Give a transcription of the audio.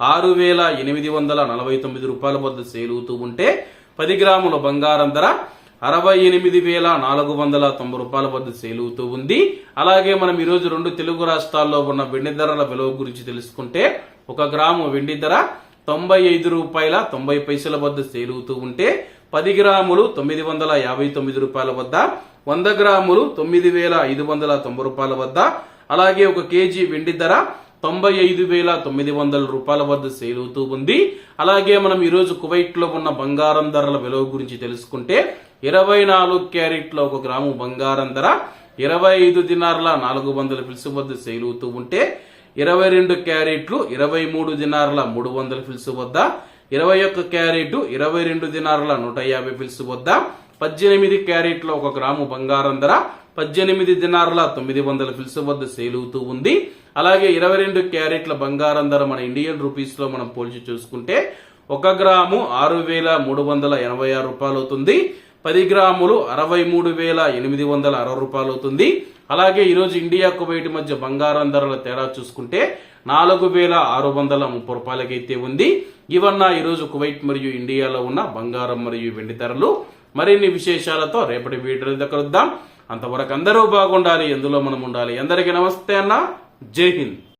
ఆరు వేల ఎనిమిది వందల నలభై తొమ్మిది రూపాయల వద్ద సేలుతూ ఉంటే పది గ్రాముల బంగారం ధర అరవై ఎనిమిది వేల నాలుగు వందల తొంభై రూపాయల వద్ద సేలుతూ ఉంది. అలాగే మనం ఈరోజు రెండు తెలుగు రాష్ట్రాల్లో ఉన్న వెండి ధరల విలువ గురించి తెలుసుకుంటే ఒక గ్రాము వెండి ధర తొంభై ఐదు రూపాయల తొంభై పైసల వద్ద సేలుతూ ఉంటే పది గ్రాములు తొమ్మిది వందల యాభై తొమ్మిది రూపాయల వద్ద వంద గ్రాములు తొమ్మిది వేల ఐదు వందల తొంభై రూపాయల వద్ద. అలాగే ఒక కేజీ వెండి ధర తొంభై ఐదు వేల తొమ్మిది వందల రూపాయల వద్ద సేల్ అవుతూ ఉంది. అలాగే మనం ఈరోజు కువైట్లో ఉన్న బంగారం ధరల విలువ గురించి తెలుసుకుంటే ఇరవై నాలుగు క్యారెట్ల ఒక గ్రాము బంగారం ధర ఇరవై ఐదు దినార్ల నాలుగు వందల ఫిల్స్ వద్ద సేల్ అవుతూ ఉంటే ఇరవై రెండు క్యారెట్లు ఇరవై మూడు దినార్ల మూడు వందల ఫిల్స్ వద్ద ఇరవై ఒక్క క్యారెట్ ఇరవై రెండు దినారుల నూట యాభై ఫిల్స్ వద్ద పద్దెనిమిది క్యారెట్ల ఒక గ్రాము బంగారం ధర పద్దెనిమిది దినారుల తొమ్మిది వందల ఫిల్స్ వద్ద సేల్ అవుతూ ఉంది. అలాగే ఇరవై రెండు క్యారెట్ల బంగారం ధర మన ఇండియన్ రూపీస్లో మనం పోల్చి చూసుకుంటే ఒక గ్రాము ఆరు వేల మూడు వందల ఎనభై ఆరు రూపాయలు అవుతుంది. పది గ్రాములు అరవై మూడు వేల ఎనిమిది వందల అరవై రూపాయలు అవుతుంది అలాగే ఈరోజు ఇండియా కువైట్ మధ్య బంగారం ధరల తేడా చూసుకుంటే నాలుగు వేల ఆరు వందల ముప్పై రూపాయలకైతే ఉంది. ఇవన్న ఈరోజు కువైట్ మరియు ఇండియాలో ఉన్న బంగారం మరియు వెండి ధరలు. మరిన్ని విశేషాలతో రేపటి వీడియో కలుద్దాం. అంతవరకు అందరూ బాగుండాలి. ఎందులో మనం ఉండాలి? అందరికీ నమస్తే అన్న. జై హింద్.